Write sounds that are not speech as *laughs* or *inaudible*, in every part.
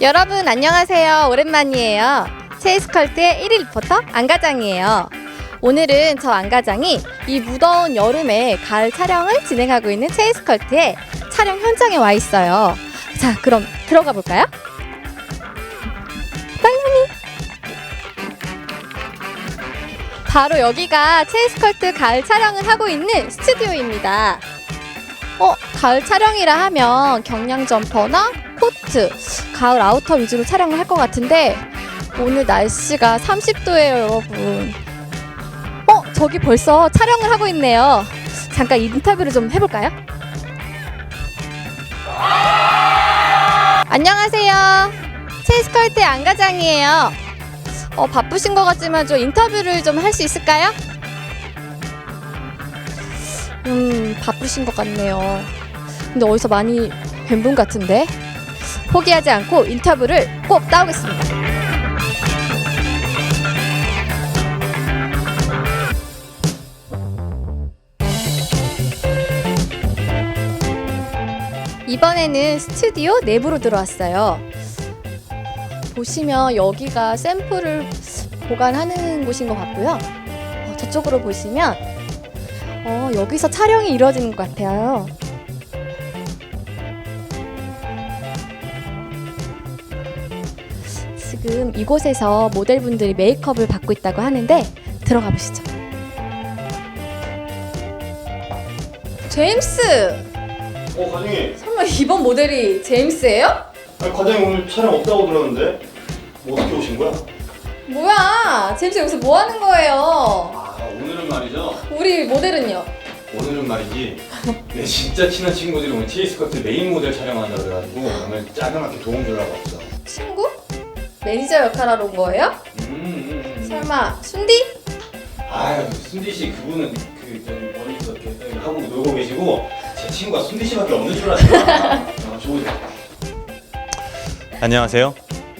여러분 안녕하세요. 오랜만이에요. 체이스컬트의 1일 리포터 안가장이에요. 오늘은 저 안가장이 이 무더운 여름에 가을 촬영을 진행하고 있는 체이스컬트의 촬영 현장에 와 있어요. 자, 그럼 들어가 볼까요? 바로 여기가 체이스컬트 가을 촬영을 하고 있는 스튜디오입니다. 어, 가을 촬영이라 하면 경량 점퍼나 코트, 가을 아우터 위주로 촬영을 할 것 같은데 오늘 날씨가 30도예요, 여러분. 어, 저기 벌써 촬영을 하고 있네요. 잠깐 인터뷰를 좀 해볼까요? 안녕하세요. 체이스컬트의 안과장이에요. 어, 바쁘신 것 같지만 좀 인터뷰를 좀 할 수 있을까요? 음, 바쁘신 것 같네요. 근데 어디서 많이 뵌 분 같은데? 포기하지 않고 인터뷰를 꼭 따오겠습니다. 이번에는 스튜디오 내부로 들어왔어요. 보시면 여기가 샘플을 보관하는 곳인 것 같고요. 어, 저쪽으로 보시면 어, 여기서 촬영이 이루어지는 것 같아요. 지금 이곳에서 모델분들이 메이크업을 받고 있다고 하는데 들어가 보시죠. 제임스! 어 과장님 설마 이번 모델이 제임스예요? 아니 과장님 오늘 촬영 없다고 들었는데 뭐 어떻게 오신 거야? 뭐야? 제임스 여기서 뭐 하는 거예요? 아 오늘은 말이죠 우리 모델은요? 오늘은 말이지 내 진짜 친한 친구들이 오늘 티에스커트 메인 모델 촬영한다 그래가지고 오늘 짜그맣게 도움 주려고 왔어 친구? 매니저 역할하러 온 거예요? 음, 음, 음. 설마 순디? 아유 순디 씨 그분은 그 저기 멀리서 이렇게 하고 놀고 계시고 제 친구가 순디 씨밖에 없는 줄 알았어 *laughs* 아, 좋으세요 안녕하세요.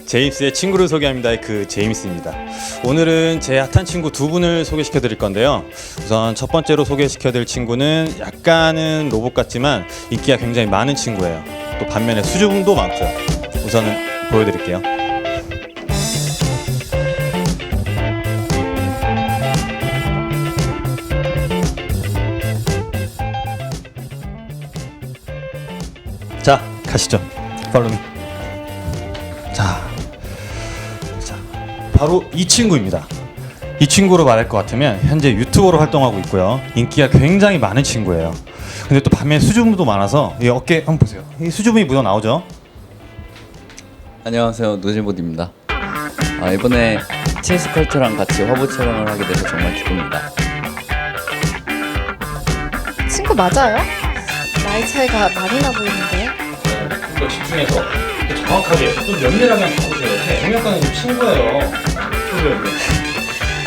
제임스의 친구를 소개합니다. 그 제임스입니다. 오늘은 제 핫한 친구 두 분을 소개시켜 드릴 건데요. 우선 첫 번째로 소개시켜 드릴 친구는 약간은 로봇 같지만 인기가 굉장히 많은 친구예요. 또 반면에 수줍음도 많고요. 우선은 보여드릴게요. 자, 가시죠. 팔로미. 자, 자, 바로 이 친구입니다. 이 친구로 말할 것 같으면 현재 유튜버로 활동하고 있고요. 인기가 굉장히 많은 친구예요. 근데 또 반면 수줍음도 많아서 이 어깨 한번 보세요. 이 수줍음이 묻어 나오죠. 안녕하세요 노질보드입니다 아, 이번에 체이스컬트랑 같이 화보 촬영을 하게 돼서 정말 기쁩니다 친구 맞아요? 나이 차이가 많이 나 보이는데. 또 정확하게 좀 면밀하게 한번 제 경력과는 좀 친구예요 친구예요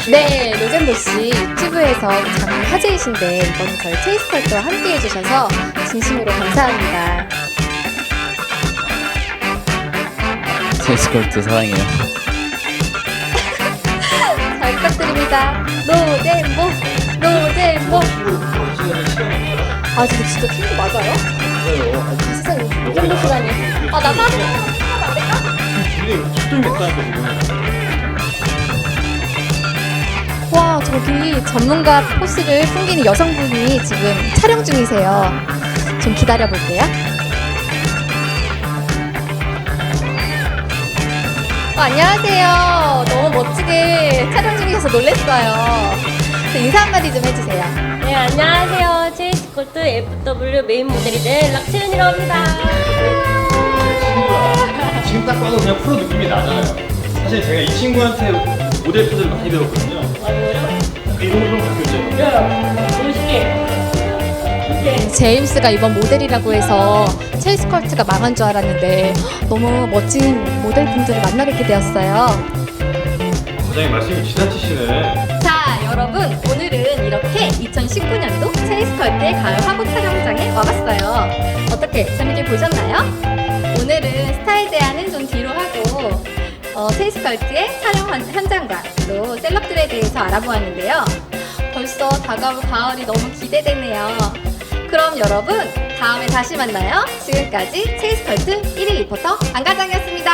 네, 로젠보 씨 유튜브에서 장르 화제이신데 이번에 저희 체이스컬트와 함께 해주셔서 진심으로 감사합니다. 체이스컬트 사랑해요 *laughs* 잘 부탁드립니다. 노젠보, 노젠보. 아, 근데 진짜 친구 맞아요? 맞아요 아, 세상에, 이 정도 시간이. 아, 나 사진 하면 안 될까? 근데 지금 와, 저기 전문가 포스를 풍기는 여성분이 지금 촬영 중이세요. 좀 기다려 볼게요. 어, 안녕하세요. 너무 멋지게 촬영 중이셔서 놀랐어요. 저 인사 한마디 좀 해주세요. 네, 안녕하세요. 체이스콜트 FW 메인 모델이 된 락채은이라고 합니다. 지금 딱 봐도 그냥 프로 느낌이 나잖아요. 사실 제가 이 친구한테 모델 포즈를 많이 배웠거든요. 맞아요? 그 이런 좀 바뀌었죠. 그래요. 멋있게. 네. 제임스가 이번 모델이라고 해서 체이스 컬트가 망한 줄 알았는데 너무 멋진 모델분들을 만나뵙게 되었어요. 과장님 말씀이 지나치시네. 자, 여러분, 오늘은 이렇게 2019년도 체이스 컬트의 가을 화보 촬영장에 와봤어요. 어떻게 재밌게 보셨나요? 어, 체이스컬트의 촬영 현- 현장과 또 셀럽들에 대해서 알아보았는데요. 벌써 다가올 가을이 너무 기대되네요. 그럼 여러분, 다음에 다시 만나요. 지금까지 체이스컬트 1일 리포터 안과장이었습니다.